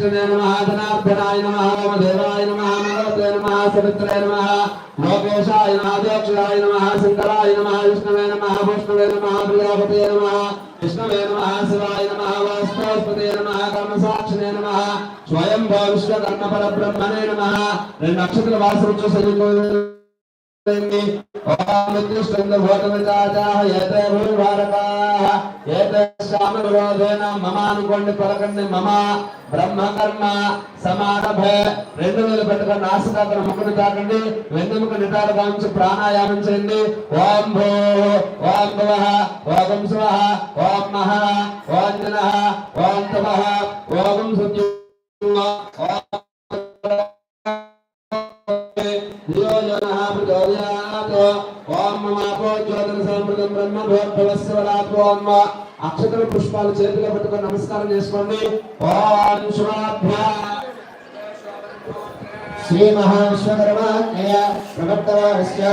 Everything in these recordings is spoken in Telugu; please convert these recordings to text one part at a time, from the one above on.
విష్ణువే నమ ధనార్దనాయ నమ వామదేవాయ నమ మంగళతే నమ సవిత్రే నమ లోకేశాయ నమ దోక్షాయ నమ శంకరాయ నమ విష్ణువే నమ విష్ణువే నమ ప్రియాపతే నమ విష్ణువే నమ శివాయ నమ వాస్తవస్పతే నమ కర్మసాక్షినే నమ స్వయం విశ్వకర్మ పరబ్రహ్మణే నమ రెండు నక్షత్ర వాసవచ్చు సరిపోయింది మమానుకోండి పలకండి మమ. బ్రహ్మకర్మ సమారభ. రెండు వేలు పెట్టుకుని నాసికాగ్ర ముక్కును తాకండి. వెన్నెముక నిటారు కాంచి ప్రాణాయామం చేయండి. ఓం భో ఓం భవ ఓం శివ ఓం మహ ఓం జన ఓం తమ. సంప్రదం అక్షతల పుష్పాలు చేతిలో పెట్టుకొని నమస్కారం చేసుకోండి. ఓం శుభాభ్యా श्री श्रीमहाविश्वकर्माज्ञया प्रवर्तमानस्य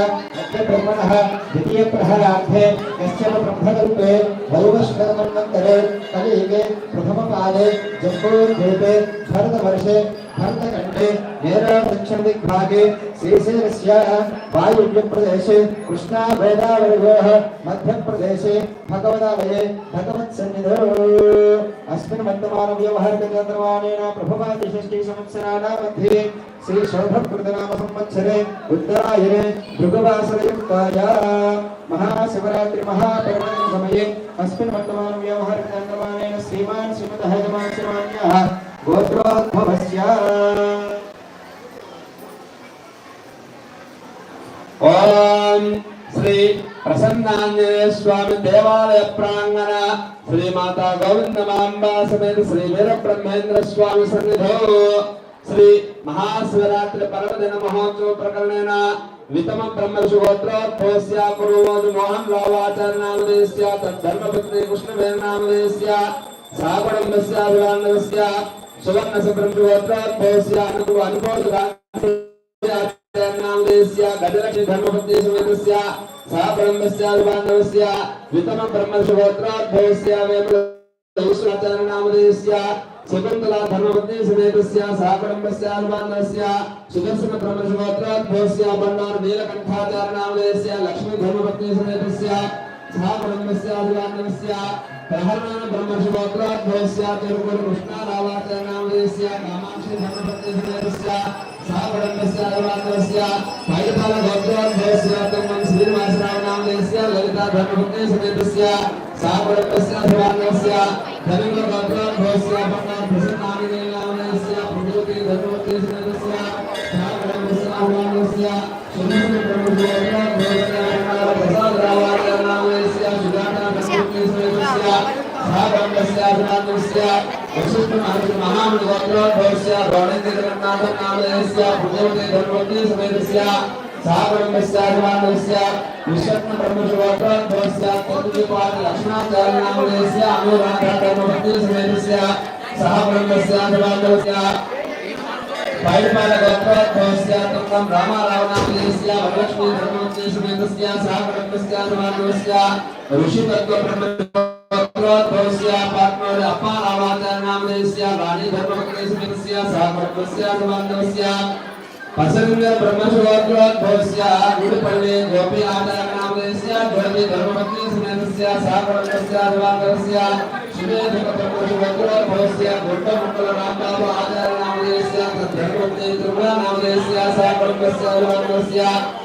ब्रह्मणः द्वितीयप्रहरार्थे कश्चन ब्रह्मकल्पे वैवस्वतमन्वन्तरे कलियुगे प्रथमपादे जम्बोद्वीपे भारतवर्षे भारतखण्डे नेरादक्षिणदिग्भागे श्रीशैलस्याः वायुव्यप्रदेशे कृष्णावेदावयोः मध्यप्रदेशे भगवदालये भगवत्सन्निधौ। अस्मिन् वर्तमानव्यवहारकचन्द्रमानेन प्रभवादिषष्टिसंवत्सराणां मध्ये श्रीशोभकृतनामसंवत्सरे उत्तरायणे भृगवासरयुक्तायाः महाशिवरात्रिमहापर्वणसमये अस्मिन् वर्तमानव्यवहारकचन्द्रमानेन श्रीमान् श्रीमतः यजमान् श्रीमान्यः गोत्रोद्भवस्य। ॐ श्री ప్రసన్నాంజనేయ స్వామి దేవాలయ ప్రాంగణ శ్రీ మాతా గోవిందమాంబా సమేత శ్రీ వీరబ్రహ్మేంద్ర స్వామి సన్నిధో శ్రీ మహాశివరాత్రి పర్వదిన మహోత్సవ ప్రకరణేన వితమ బ్రహ్మర్షి గోత్రోద్భవస్య మోహన్ రావాచార్య తద్ధర్మపత్ని కృష్ణవేణ సువర్ణ గోత్రోద్భవస్య నామదేశ్య గజలక్ష్మి ధర్మపత్ని సమేతస్య సహ వితమ బ్రహ్మర్షిగోత్రోద్భవస్య వేముల ఈశ్వరాచార్య నామదేశ్య శకుంతల ధర్మపత్ని సుదర్శన బండారు లక్ష్మీ ब्रह्मणान ब्रह्मशुभोत्रात् भवस्यात् कृष्णारावाचरणामृतस्य कामाक्षी धर्मपत्नीसमेतस्य सा ब्रह्मस्य अर्वात्रस्य पायपालगोत्रात् भवस्यात् मम श्रीनिवासरावनामृतस्य ललिता धर्मपत्नीसमेतस्य सा ब्रह्मस्य अर्वात्रस्य धर्मगोत्रात् भवस्यात् पन्नात् प्रसन्नामिनीनामृतस्य प्रकृति धर्मपत्नीसमेतस्य सा ब्रह्मस्य अर्वात्रस्य सुन्दर ब्रह्मशुभोत्रात् भवस्यात् भागवण्डस्य अभिमानस्य वशिष्ठमहर्षि महामणिगोत्रोद्भवस्य द्रोणेन्द्रनाथनामयस्य भुजोदे धर्मोदे समेतस्य सागरण्डस्य अभिमानस्य विश्वत्म ब्रह्मशोत्रोद्भवस्य तद्विपाद लक्ष्मणाचार्यनामयस्य अनुराधा धर्मोदे समेतस्य सह ब्रह्मस्य अभिमानस्य पायपालगोत्रोद्भवस्यात्मकं रामारावणामलेस्या वरलक्ष्मी धर्मोच्चेषु वेदस्या सागरत्नस्या समानोस्या ऋषितत्त्वब्रह्मत्वम् తంగం రామారావు నామదేశ్య వరలక్ష్మీ ధర్మవతి సమేతస్య సహ బ్రహ్మస్య అభిమానస్య ఋషితత్వ బ్రహ్మ గోత్రోద్భవస్య పాత్మోరి అప్పారావాచార్య నామదేశ్య రాణి ధర్మపత్ని సమేతస్య సాగరత్వస్య సుబాంధవస్య పసలింగ బ్రహ్మశివోద్భవస్య గుడిపల్లి గోపి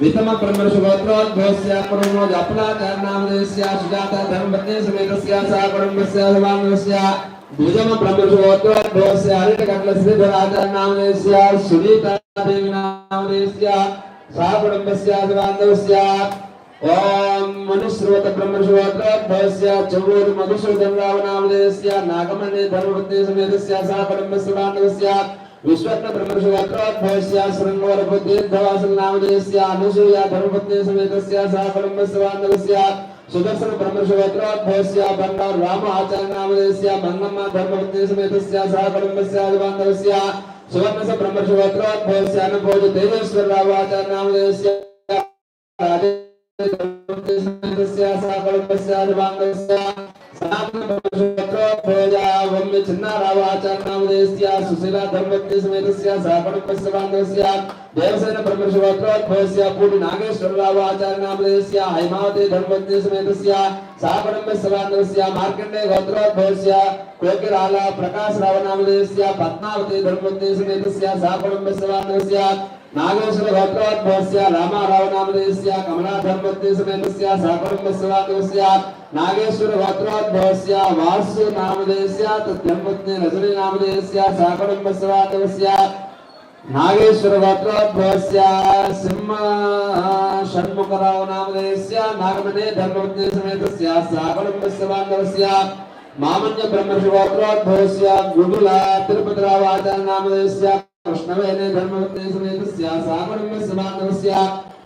वितम ब्रह्म शुभोत्रोद्भवस्य परमो जपलाकार नामस्य सुजाता धर्मपत्नी समेतस्य सा परमस्य सर्वांगस्य भुजम ब्रह्म शुभोत्रोद्भवस्य हरितकटलस्य धराकार नामस्य सुनीता देवी नामस्य सा परमस्य सर्वांगस्य ओम मनुष्यवत ब्रह्मश्रोत्रभ्यस्य चोर मधुसूदन रावणामदेयस्य नागमने धर्मवृत्ते समेतस्य सा परमस्वानवस्य विश्वत्न ब्रह्मश्रोत्रभ्यस्य शृंगवर बुद्धिर्धवासन नामदेयस्य अनुसूया धर्मवृत्ते समेतस्य सा परमस्वानवस्य सुदर्शन ब्रह्मश्रोत्राभ्यस्य भण्डार राम आचार्य नामदेयस्य भङ्गम्मा धर्मवृत्ते समेतस्य सा परमस्य बान्धवस्य सुवर्ण स ब्रह्मश्रोत्राभ्यस्य अनुभोज देवेश्वर राव आचार्य नामदेयस्य బ్రహ్మశివోద్భవస్య శృంగవర బుద్ధిర్ధవాసన నామదేశ్య అనసూయ ధర్మపత్ని సమేతస్య సాకుటుంబస్య బాంధవస్య సుదర్శన బ్రహ్మశివోద్భవస్య బంగారు రామ ఆచార్య నామదేశ్య మంగమ్మ ధర్మపత్ని సమేతస్య సాకుటుంబస్య బాంధవస్య సువర్ణస బ్రహ్మశివోద్భవస్య అనుభోజ తేజేశ్వర రావు నాగేశ్వర గోత్రోద్భవస్య రామారావు నామధేయస్య కమలా నాగేశ్వర గోత్రోద్భవస్య వాసు నామధేయస్య తద్ధర్మత్య రజని నామధేయస్య సహపణపస్య నాగేశ్వర గోత్రోద్భవస్య సింహ షణ్ముఖరావు నామధేయస్య నాగమనే ధర్మవత్య సమేతస్య సాగరంభస్య మామన్య బ్రహ్మర్షి గోత్రోద్భవస్య గుడుల తిరుపతిరావు ఆచార్య నామధేయస్య కృష్ణవేనే ధర్మవత్య సమేతస్య సాగరంభస్య బాంధవస్య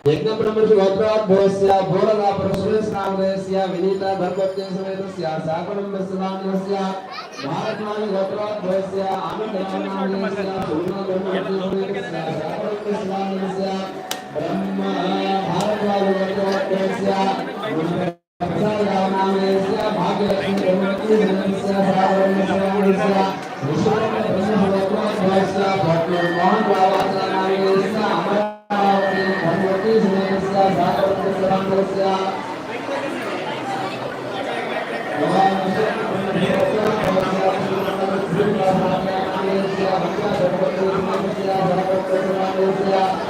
యజ్ఞ బ్రహ్మర్షి గోత్రోద్భవస్య బోరలా పరశురేశ నామధేయస్య వినీత ధర్మవత్య సమేతస్య సాగరంభస్య బాంధవస్య భారద్వాజ लक्ष्मण द्वारा अमरावती भगवती जागृति ग्रामस्य भगवती ग्रामस्य जागृति ग्रामस्य